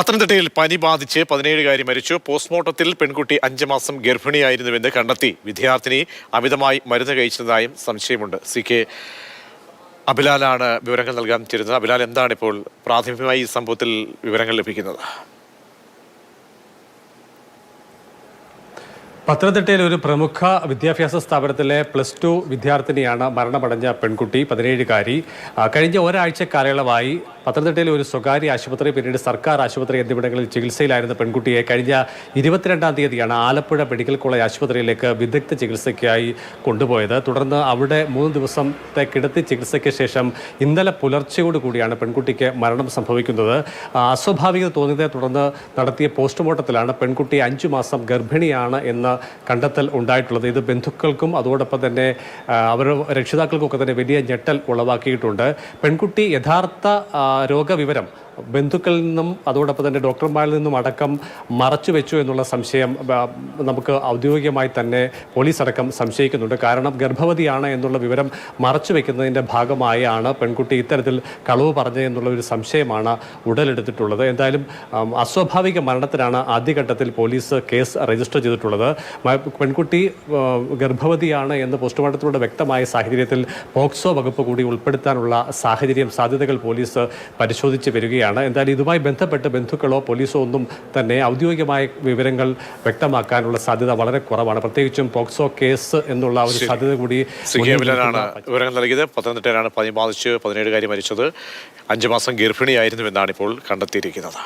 പത്തനംതിട്ടയിൽ പനി ബാധിച്ച് പതിനേഴുകാരി മരിച്ചു. പോസ്റ്റ്മോർട്ടത്തിൽ പെൺകുട്ടി അഞ്ച് മാസം ഗർഭിണിയായിരുന്നുവെന്ന് കണ്ടെത്തി. വിദ്യാർത്ഥിനി അമിതമായി മരുന്ന് കഴിച്ചതായും സംശയമുണ്ട്. സി കെ അബിലാലാണ് വിവരങ്ങൾ നൽകാൻ ചേരുന്നത്. അബിലാൽ എന്താണ് ഇപ്പോൾ പ്രാഥമികമായി ഈ സംഭവത്തിൽ വിവരങ്ങൾ ലഭിക്കുന്നത്? പത്തനംതിട്ടയിലെ ഒരു പ്രമുഖ വിദ്യാഭ്യാസ സ്ഥാപനത്തിലെ പ്ലസ് ടു വിദ്യാർത്ഥിനിയാണ് മരണമടഞ്ഞ പെൺകുട്ടി പതിനേഴുകാരി. കഴിഞ്ഞ ഒരാഴ്ച കാലയളവായി പത്തനംതിട്ടയിലെ ഒരു സ്വകാര്യ ആശുപത്രി പിന്നീട് സർക്കാർ ആശുപത്രി എന്നിവിടങ്ങളിൽ ചികിത്സയിലായിരുന്ന പെൺകുട്ടിയെ കഴിഞ്ഞ ഇരുപത്തിരണ്ടാം തീയതിയാണ് ആലപ്പുഴ മെഡിക്കൽ കോളേജ് ആശുപത്രിയിലേക്ക് വിദഗ്ധ ചികിത്സയ്ക്കായി കൊണ്ടുപോയത്. തുടർന്ന് അവിടെ മൂന്ന് ദിവസത്തെ കിടത്തി ചികിത്സയ്ക്ക് ശേഷം ഇന്നലെ പുലർച്ചയോടുകൂടിയാണ് പെൺകുട്ടിക്ക് മരണം സംഭവിക്കുന്നത്. അസ്വാഭാവികത തോന്നിയതിനെ തുടർന്ന് നടത്തിയ പോസ്റ്റ്മോർട്ടത്തിലാണ് പെൺകുട്ടി അഞ്ചു മാസം ഗർഭിണിയാണ് എന്ന കണ്ടെത്തൽ ഉണ്ടായിട്ടുള്ളത്. ഇത് ബന്ധുക്കൾക്കും അതോടൊപ്പം തന്നെ അവരുടെ രക്ഷിതാക്കൾക്കും ഒക്കെ തന്നെ വലിയ ഞെട്ടൽ ഉളവാക്കിയിട്ടുണ്ട്. പെൺകുട്ടി യഥാർത്ഥ രോഗവിവരം ബന്ധുക്കളിൽ നിന്നും അതോടൊപ്പം തന്നെ ഡോക്ടർമാരിൽ നിന്നും അടക്കം മറച്ചു വെച്ചു എന്നുള്ള സംശയം നമുക്ക് ഔദ്യോഗികമായി തന്നെ പോലീസ് അടക്കം സംശയിക്കുന്നുണ്ട്. കാരണം ഗർഭവതിയാണ് എന്നുള്ള വിവരം മറച്ചു വെക്കുന്നതിന്റെ ഭാഗമായാണ് പെൺകുട്ടി ഇത്തരത്തിൽ കളവ് പറഞ്ഞത് എന്നുള്ള ഒരു സംശയമാണ് ഉടലെടുത്തിട്ടുള്ളത്. എന്തായാലും അസ്വാഭാവിക മരണത്തിനാണ് ആദ്യഘട്ടത്തിൽ പോലീസ് കേസ് രജിസ്റ്റർ ചെയ്തിട്ടുള്ളത്. പെൺകുട്ടി ഗർഭവതിയാണ് എന്ന് പോസ്റ്റ്മോർട്ടത്തിലൂടെ വ്യക്തമായ സാഹചര്യത്തിൽ പോക്സോ വകുപ്പ് കൂടി ഉൾപ്പെടുത്താനുള്ള സാഹചര്യം സാധ്യതകൾ പോലീസ് പരിശോധിച്ച് വരികയാണ്. എന്തായാലും ഇതുമായി ബന്ധപ്പെട്ട് ബന്ധുക്കളോ പോലീസോ ഒന്നും തന്നെ ഔദ്യോഗികമായ വിവരങ്ങൾ വ്യക്തമാക്കാനുള്ള സാധ്യത വളരെ കുറവാണ്. പ്രത്യേകിച്ചും പോക്സോ കേസ് എന്നുള്ള ഒരു സാധ്യത കൂടി വിവരങ്ങൾ നൽകിയത്. പത്തനംതിട്ടയിലാണ് പനി ബാധിച്ച് പതിനേഴുകാരി മരിച്ചത്. അഞ്ചു മാസം ഗർഭിണിയായിരുന്നു എന്നാണ് ഇപ്പോൾ കണ്ടെത്തിയിരിക്കുന്നത്.